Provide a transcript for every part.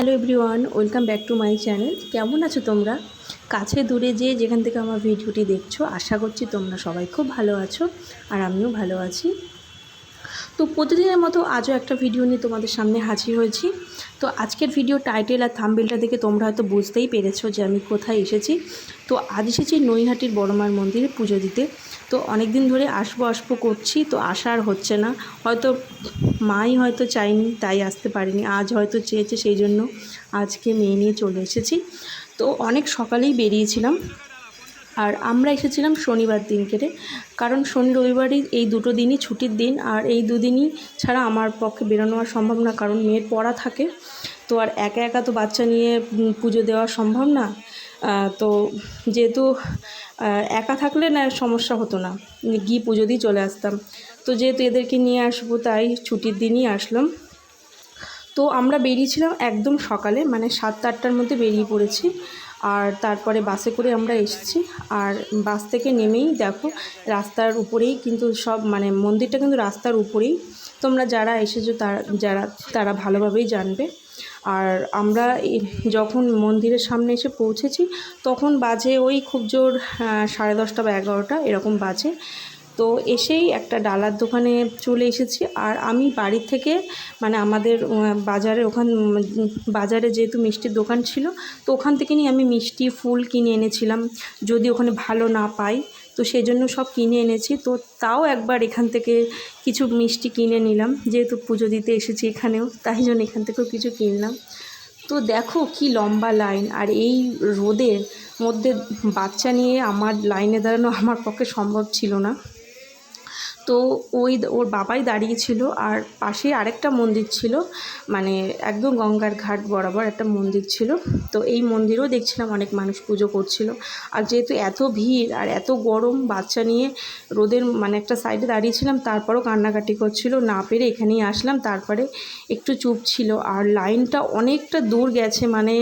Hello everyone, welcome back to my channel. কেমন আছো তোমরা? কাছে দূরে যে যেখান থেকে আমার ভিডিওটি দেখছ, আশা করছি তোমরা সবাই খুব ভালো আছো আর আমিও ভালো আছি। তো প্রতিদিনের মতো আজও একটা ভিডিও নিয়ে তোমাদের সামনে হাজির হয়েছি। তো আজকের ভিডিও টাইটেল আর থাম্বেলটা দেখে তোমরা হয়তো বুঝতেই পেরেছ যে আমি কোথায় এসেছি। তো আজ এসেছি নৈহাটির বড়মার মন্দিরে পুজো দিতে। তো অনেক দিন ধরে আসব আসব করছি, তো আসার হচ্ছে না। হয়তো মাই হয়তো চাইনি, তাই আসতে পারিনি। আজ হয়তো চেয়েছে সেই জন্য আজকে মেয়ে নিয়ে চলে এসেছি। তো অনেক সকালেই বেরিয়েছিলাম। আর আমরা এসেছিলাম শনিবার দিনকেরে কারণ শনি রবিবারই এই দুটো দিনই ছুটির দিন আর এই দুদিনই ছাড়া আমার পক্ষে বেরোনো আর সম্ভব না, কারণ মেয়ের পড়া থাকে। তো আর একা একা তো বাচ্চা নিয়ে পুজো দেওয়া সম্ভব না। তো যেহেতু একা থাকলে না সমস্যা হতো না। গিয়ে পুজো দিয়ে চলে আসতাম। তো যেহেতু এদেরকে নিয়ে আসব, তাই ছুটির দিনই আসলাম। তো আমরা বেরিয়েছিলাম একদম সকালে মানে সাতটা আটটার মধ্যে বেরিয়ে পড়েছি। আর তারপরে বাসে করে আমরা এসেছি। আর বাস থেকে নেমেই দেখো, রাস্তার উপরেই কিন্তু সব মানে মন্দিরটা কিন্তু রাস্তার উপরেই। তোমরা যারা এসেছ তারা, যারা, তারা ভালোভাবেই জানবে। আর আমরা যখন মন্দিরের সামনে এসে পৌঁছেছি, তখন বাজে ওই খুব জোর সাড়ে দশটা বা এগারোটা, এরকম বাজে। তো এসেই একটা ডালার দোকানে চলে এসেছি। আর আমি বাড়ির থেকে মানে আমাদের বাজারে ওখান, বাজারে যেহেতু মিষ্টির দোকান ছিল, তো ওখান থেকে নিয়ে আমি মিষ্টি, ফুল কিনে এনেছিলাম। যদি ওখানে ভালো না পাই, তো সেই জন্য সব কিনে এনেছি। তো তাও একবার এখান থেকে কিছু মিষ্টি কিনে নিলাম, যেহেতু পুজো দিতে এসেছি এখানেও, তাই জন্য এখান থেকেও কিছু কিনলাম। তো দেখো কি লম্বা লাইন, আর এই রোদের মধ্যে বাচ্চা নিয়ে আমার লাইনে দাঁড়ানো আমার পক্ষে সম্ভব ছিল না। তো ওই ওর বাবাই দাঁড়িয়েছিল আর পাশে আরেকটা মন্দির ছিল মানে একদম গঙ্গার ঘাট বরাবর একটা মন্দির ছিল। তো এই মন্দিরেও দেখছিলাম অনেক মানুষ পুজো করছিল। আর যেহেতু এত ভিড় আর এত গরম, বাচ্চা নিয়ে রোদের মানে একটা সাইডে দাঁড়িয়েছিলাম, তারপরও কান্নাকাটি করছিল। না পেরে এখানেই আসলাম, তারপরে একটু চুপ ছিল। আর লাইনটা অনেকটা দূর গেছে মানে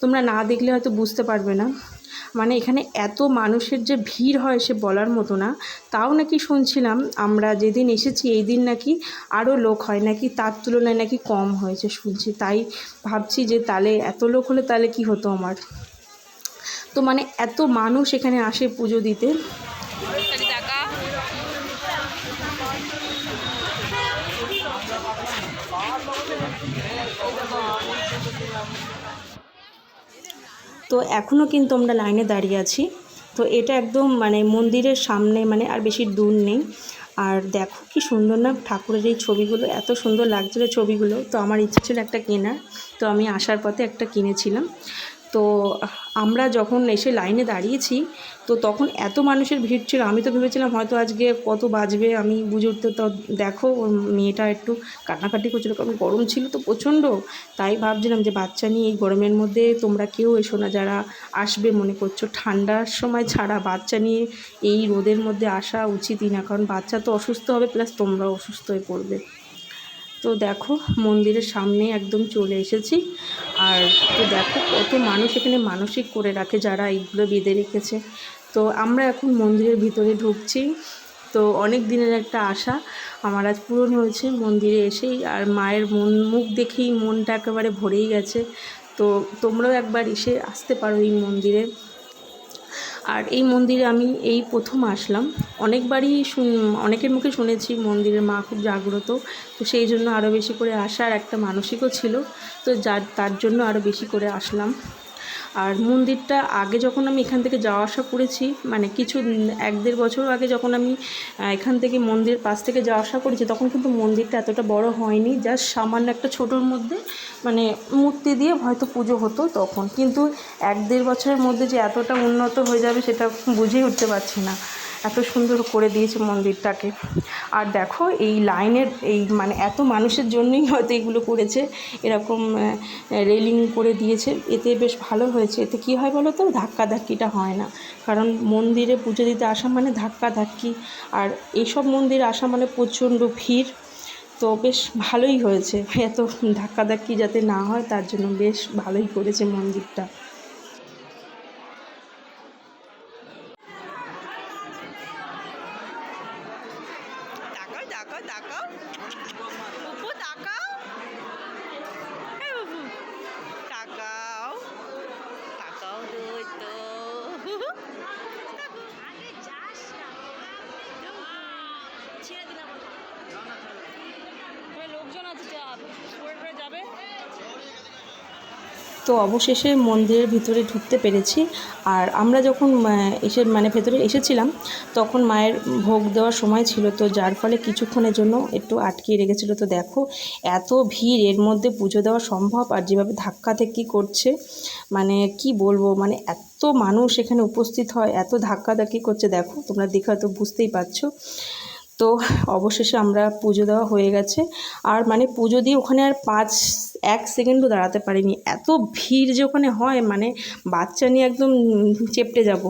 তোমরা না দেখলে হয়তো বুঝতে পারবে না। মানে এখানে এত মানুষের যে ভিড় হয় সে বলার মতো না। তাও নাকি শুনছিলাম, আমরা যেদিন এসেছি এই দিন নাকি আরও লোক হয়, নাকি তার তুলনায় নাকি কম হয়েছে শুনছি। তাই ভাবছি যে তাহলে এত লোক হলে তাহলে কি হতো আমার? তো মানে এত মানুষ এখানে আসে পুজো দিতে। তো এখনও কিন্তু আমরা লাইনে দাঁড়িয়ে আছি। তো এটা একদম মানে মন্দিরের সামনে মানে আর বেশি দূর নেই। আর দেখো কি সুন্দর না ঠাকুরের এই ছবিগুলো, এত সুন্দর লাগছিল ছবিগুলো। তো আমার ইচ্ছে ছিল একটা কেনার। তো আমি আসার পথে একটা কিনেছিলাম। তো আমরা যখন এসে লাইনে দাঁড়িয়েছি, তো তখন এত মানুষের ভিড় ছিল, আমি তো ভেবেছিলাম হয়তো আজকে কত বাজবে, আমি বুঝে উঠতে তো দেখো মেয়েটা একটু কান্নাকাটি করছিল, কারণ গরম ছিল তো প্রচণ্ড, তাই ভাবছিলাম যে বাচ্চা নিয়ে এই গরমের মধ্যে তোমরা কেউ এসো না, যারা আসবে মনে করছ, ঠান্ডার সময় ছাড়া বাচ্চা নিয়ে এই রোদের মধ্যে আসা উচিতই না, কারণ বাচ্চা তো অসুস্থ হবে, প্লাস তোমরা অসুস্থ হয়ে পড়বে। তো দেখো মন্দিরের সামনে একদম চলে এসেছি আর তো দেখো কত মানুষ এখানে মানসিক করে রাখে যারা এইগুলো বেঁধে রেখেছে। তো আমরা এখন মন্দিরের ভিতরে ঢুকছি। তো অনেক দিনের একটা আশা, আমার আজ পূরণ হয়েছে মন্দিরে এসেই। আর মায়ের মন, মুখ দেখেই মনটা একেবারে ভরেই গেছে। তো তোমরাও একবার এসে আসতে পারো এই মন্দিরে। আর এই মন্দিরে আমি এই প্রথম আসলাম। অনেকবারই অনেকের মুখে শুনেছি মন্দিরের মা খুব জাগ্রত। তো সেই জন্য আরও বেশি করে আসার একটা মানসিকও ছিল। তো যার, তার জন্য আরও বেশি করে আসলাম। আর মন্দিরটা আগে যখন আমি এখান থেকে যাওয়া আসা করেছি মানে কিছু এক দেড় বছর আগে যখন আমি এখান থেকে মন্দির পাশ থেকে যাওয়া আসা করেছি, তখন কিন্তু মন্দিরটা এতটা বড় হয়নি জাস্ট সামান্য একটা ছোটোর মধ্যে মানে মূর্তি দিয়ে হয়তো পুজো হতো তখন। কিন্তু এক দেড় বছরের মধ্যে যে এতটা উন্নত হয়ে যাবে সেটা বুঝেই উঠতে পারছি না। এত সুন্দর করে দিয়েছে মন্দিরটাকে। আর দেখো, এই লাইনের এই মানে এত মানুষের জন্যই হয়তো এগুলো করেছে। এরকম রেলিং করে দিয়েছে। এতে বেশ ভালো হয়েছে। এতে কী হয় বলো তো? ধাক্কাধাক্কিটা হয় না। কারণ মন্দিরে পুজো দিতে আসা মানে ধাক্কাধাক্কি। আর এইসব মন্দিরে আসা মানে প্রচণ্ড ভিড়। তো বেশ ভালোই হয়েছে। এত ধাক্কাধাক্কি যাতে না হয়, তার জন্য বেশ ভালোই করেছে মন্দিরটা। তাকাও তাকাও পুপু তাকাও হ্যাঁ পুপু তাকাও তাকাও তো। লোকজন আছে যাবে যাবে? তো অবশেষে মন্দিরের ভিতরে ঢুকতে পেরেছি। আর আমরা যখন এসে মানে ভেতরে এসেছিলাম, তখন মায়ের ভোগ দেওয়ার সময় ছিল, তো যার ফলে কিছুক্ষণের জন্য একটু আটকে রেখেছিল। তো দেখো, এত ভিড়, এর মধ্যে পুজো দেওয়া সম্ভব? আর যেভাবে ধাক্কা থেক্কি করছে মানে কি বলব? মানে এত মানুষ এখানে উপস্থিত হয়, এত ধাক্কা ধাক্কি করছে। দেখো, তোমরা দেখে হয়তো বুঝতেই পারছ। তো অবশেষে আমরা পুজো দেওয়া হয়ে গেছে। আর মানে পুজো দিয়ে ওখানে আর পাঁচ এক সেকেন্ডও দাঁড়াতে পারিনি। এত ভিড় যে ওখানে হয় মানে বাচ্চা নিয়ে একদম চেপটে যাব।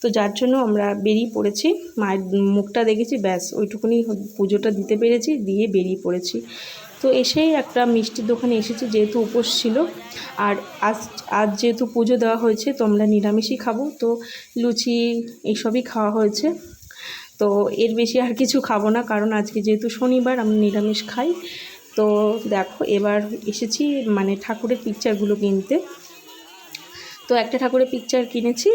তো যার জন্য আমরা বেরিয়ে পড়েছি। মায়ের মুখটা দেখেছি, ব্যাস, ওইটুকুনি পুজোটা দিতে পেরেছি, দিয়ে বেরিয়ে পড়েছি। তো এসেই একটা মিষ্টির দোকানে এসেছি, যেহেতু উপোস ছিল। আর আজ আজ যেহেতু পুজো দেওয়া হয়েছে, তো আমরা নিরামিষই খাব। তো লুচি এইসবই খাওয়া হয়েছে। তো এর বেশি আর কিছু খাব না, কারণ আজকে যেহেতু শনিবার, আমি নিরামিষ খাই। তো দেখো, এবার এসেছি মানে ঠাকুরের পিকচারগুলো কিনতে। তো একটা ঠাকুরের পিকচার কিনেছি।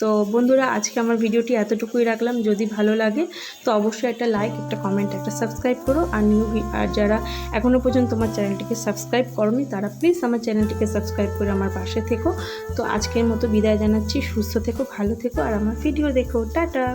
তো বন্ধুরা, আজকে আমার ভিডিওটি এতটুকুই রাখলাম। যদি ভালো লাগে, তো অবশ্যই একটা লাইক একটা কমেন্ট একটা সাবস্ক্রাইব করো। আর নিউ আর যারা এখনও পর্যন্ত আমার চ্যানেলটিকে সাবস্ক্রাইব করনি, তারা প্লিজ আমার চ্যানেলটিকে সাবস্ক্রাইব করে আমার পাশে থেকো। তো আজকের মতো বিদায় জানাচ্ছি। সুস্থ থেকো, ভালো থেকো, আর আমার ভিডিও দেখো। টাটা!